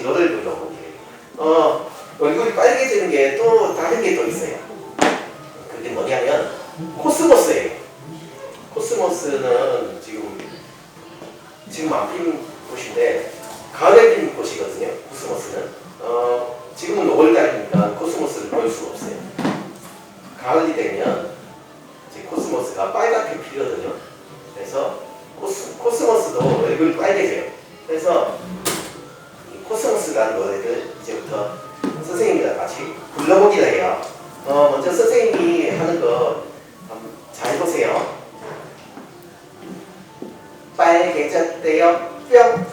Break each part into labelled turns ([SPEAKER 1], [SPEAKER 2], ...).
[SPEAKER 1] 같이 노래를 불러볼게요. 어, 얼굴이 빨개지는 게 또 다른 게 또 있어요. 그게 뭐냐면 코스모스예요. 코스모스는 지금 지금 안핀 꽃인데 가을에 핀 꽃이거든요. 코스모스는 어, 지금은 5월달이니까 코스모스 코스모스라는 노래를 이제부터 선생님이랑 같이 불러보기로 해요. 어, 먼저 선생님이 하는 거잘 보세요. 빨개졌대요. 뿅.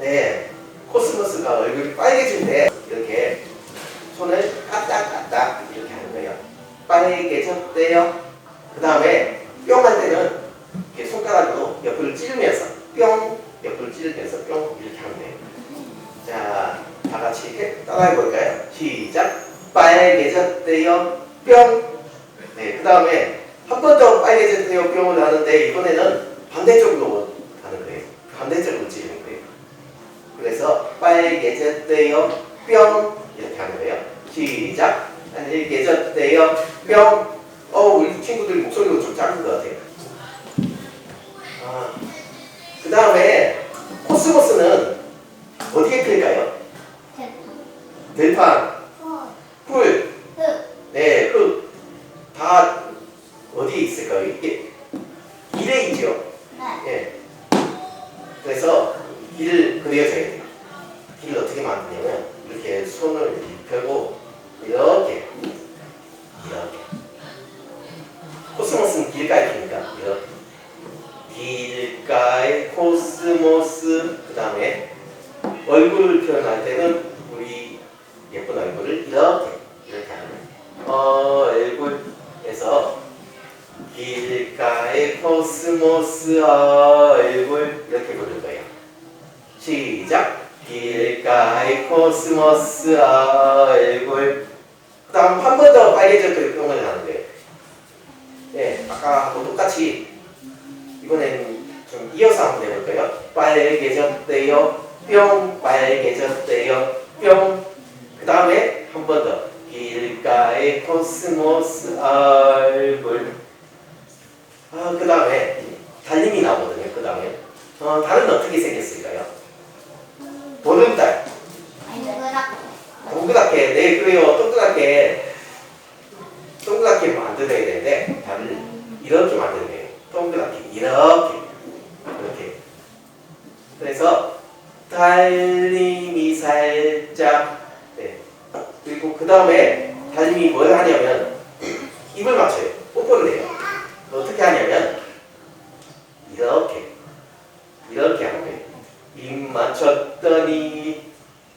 [SPEAKER 1] 네. 코스모스가 얼굴이 빨개질 때 이렇게 손을 까딱까딱 이렇게 하는 거예요. 빨개졌대요. 그 다음에 뿅할 때는 따라 해 볼까요? 시작. 빨개졌대요. 뿅. 네, 그 다음에 한 번 더 빨개졌대요. 뿅을 하는데 이번에는 반대쪽으로 하는 거예요. 반대쪽으로 찌르는 거예요. 그래서 빨개졌대요. 뿅 이렇게 하는 거예요. 시작. 빨개졌대요. 뿅. 어, 우리 친구들 목소리가 좀 작은 것 같아요. 아, 그 다음에 코스모스는 어디에 필까요? 들판, 풀, 네, 그다 어디에 있을까요? 이게 있죠. 예. 그래서 길을 그려줘야 돼요. 길을 어떻게 만드냐면 이렇게 손을 펴고 이렇게 이렇게 코스모스는 길가에 피니까 이렇게 길가에 코스모스 그 다음에 얼굴을 표현할 때는 예쁜 얼굴을 이렇게 이렇게 하는 거예요. 어, 얼굴에서 길가에 코스모스 얼굴 이렇게 부를 거예요. 시작. 길가에 코스모스 얼굴. 그다음 한 번 더 빨개졌던 표현을 하는 거예요. 네, 아까 하고 똑같이 이번에는 좀 이어서 한번 해볼까요? 빨개졌대요. 뿅 빨개졌대요. 뿅. 그 다음에 한 번 더. 길가에 코스모스 얼굴. 아, 그 다음에 달림이 나오거든요. 그 다음에. 어, 달은 어떻게 생겼을까요? 보름달. 동그랗게, 네, 그래요. 동그랗게. 동그랗게 만들어야 되는데, 달을 이렇게 만들어야 돼요. 동그랗게. 이렇게. 그래서, 달님이 살짝, 네. 그 다음에, 달님이 뭘 하냐면, 입을 맞춰요. 뽀뽀를 해요. 어떻게 하냐면, 이렇게. 이렇게 하는 거예요. 입 맞췄더니,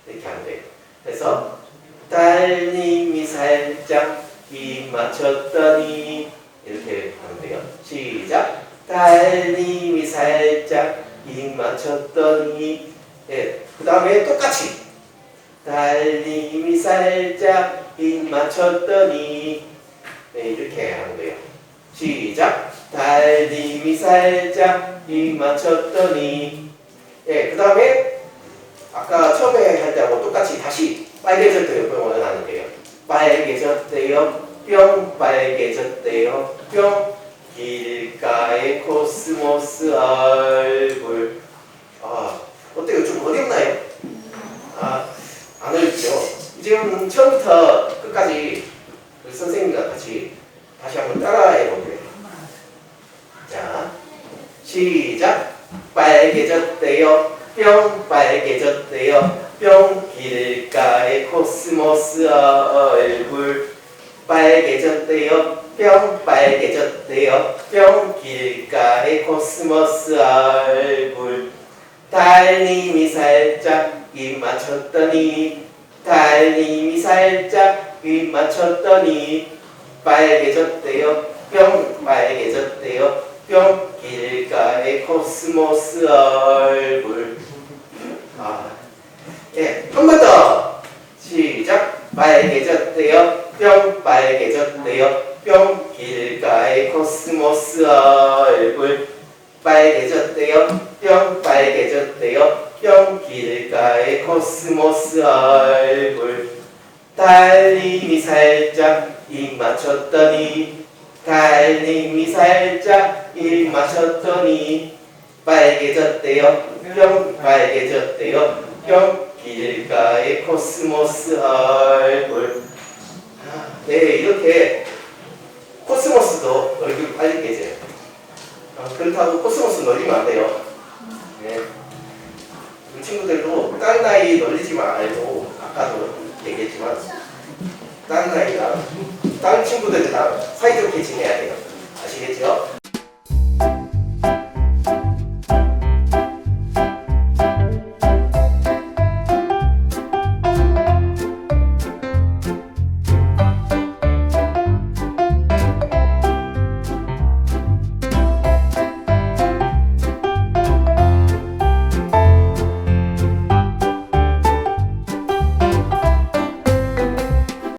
[SPEAKER 1] 이렇게 하는 거예요. 그래서, 달님이 살짝 입 맞췄더니 이렇게 하는데요. 시작. 달님이 살짝 입 맞췄더니 예. 그 다음에 똑같이 달님이 살짝 입 맞췄더니 네, 이렇게 하는 거예요. 시작. 달님이 살짝 입 맞췄더니 예. 그 다음에 아까 처음에 할 때하고 똑같이 다시 빨개졌대요. 뿅을 하는 거예요. 빨개졌대요. 뿅 빨개졌대요. 뿅 길가에 코스모스 얼굴. 아 어때요? 좀 어렵나요? 아안 어렵죠. 지금 처음부터 끝까지 우리 선생님과 같이 다시 한번 따라해 볼게요. 자 시작. 빨개졌대요. 뿅 빨개졌대요. 뿅 길가에 코스모스 얼굴 빨개졌대요. 뿅 빨개졌대요. 뿅 길가에 코스모스 얼굴 달님이 살짝 입 맞췄더니 달님이 살짝 입 맞췄더니 빨개졌대요. 뿅 빨개졌대요. 뿅 길가에 코스모스 얼굴. 아, 예, 한 번 더. 시작. 빨개졌대요. 뿅 빨개졌대요. 뿅 길가에 코스모스 얼굴. 빨개졌대요. 뿅 빨개졌대요 뿅 길가의 코스모스 얼굴. 달님이 살짝 입 맞췄더니 달님이 살짝 입 맞췄더니 빨개졌대요. 뿅 빨개졌대요. 뿅 길가의 코스모스 얼굴. 아, 네 이렇게 코스모스도 얼굴이 빨개져요. 어, 그렇다고 코스모스 놀리면 안 돼요 친구들도 딸 나이 놀리지 말고 아까도 얘기했지만 딸 나이랑 다른 친구들이랑 사이좋게 지내야 돼요. 아시겠죠?